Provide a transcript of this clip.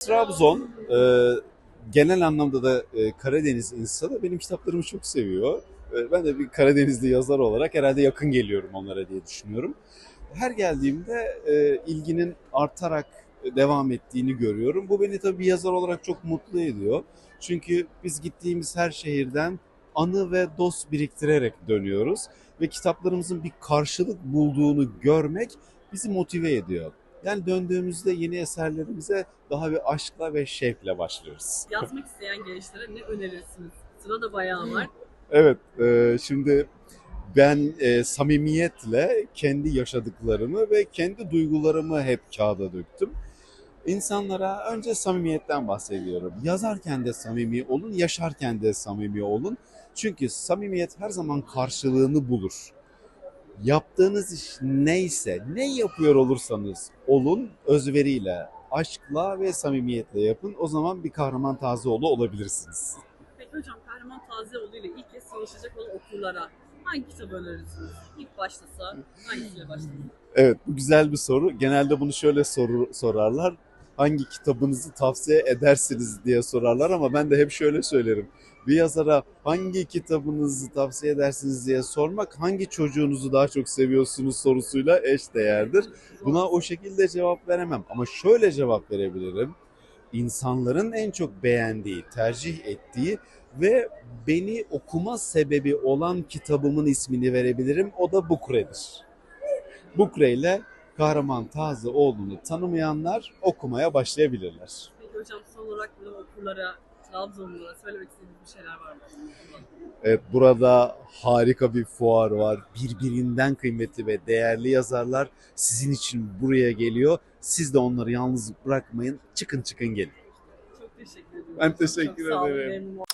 Trabzon e, genel anlamda da e, Karadeniz insanı benim kitaplarımı çok seviyor. E, ben de bir Karadenizli yazar olarak herhalde yakın geliyorum onlara diye düşünüyorum. Her geldiğimde e, ilginin artarak devam ettiğini görüyorum. Bu beni tabii yazar olarak çok mutlu ediyor. Çünkü biz gittiğimiz her şehirden anı ve dost biriktirerek dönüyoruz ve kitaplarımızın bir karşılık bulduğunu görmek bizi motive ediyor. Yani döndüğümüzde yeni eserlerimize daha bir aşkla ve şevkle başlıyoruz. Yazmak isteyen gençlere ne önerirsiniz? Sırada bayağı var. Evet, e, şimdi ben e, samimiyetle kendi yaşadıklarımı ve kendi duygularımı hep kağıda döktüm. İnsanlara önce samimiyetten bahsediyorum. Yazarken de samimi olun, yaşarken de samimi olun. Çünkü samimiyet her zaman karşılığını bulur. Yaptığınız iş neyse, ne yapıyor olursanız olun özveriyle, aşkla ve samimiyetle yapın. O zaman bir kahraman Tazioğlu olabilirsiniz. Peki hocam Kahraman Tazioğlu ile ilk kez tanışacak olan okurlara hangi kitabı önerirsiniz? İlk başlasa hangisiyle başlasın? Evet, bu güzel bir soru. Genelde bunu şöyle soru, sorarlar. Hangi kitabınızı tavsiye edersiniz diye sorarlar ama ben de hep şöyle söylerim. Bir yazara hangi kitabınızı tavsiye edersiniz diye sormak hangi çocuğunuzu daha çok seviyorsunuz sorusuyla eş değerdir. Buna o şekilde cevap veremem ama şöyle cevap verebilirim. İnsanların en çok beğendiği, tercih ettiği ve beni okuma sebebi olan kitabımın ismini verebilirim. O da Bukre'dir. Bukre ile Kahraman Tazioğlu'nu tanımayanlar okumaya başlayabilirler. Peki hocam son olarak burada okurlara, Trabzonlulara söylemek istediğiniz bir şeyler var mı? Evet burada harika bir fuar var. Birbirinden kıymetli ve değerli yazarlar sizin için buraya geliyor. Siz de onları yalnız bırakmayın. Çıkın çıkın gelin. Çok teşekkür ederim. Ben teşekkür Çok sağ olun, ederim. memnun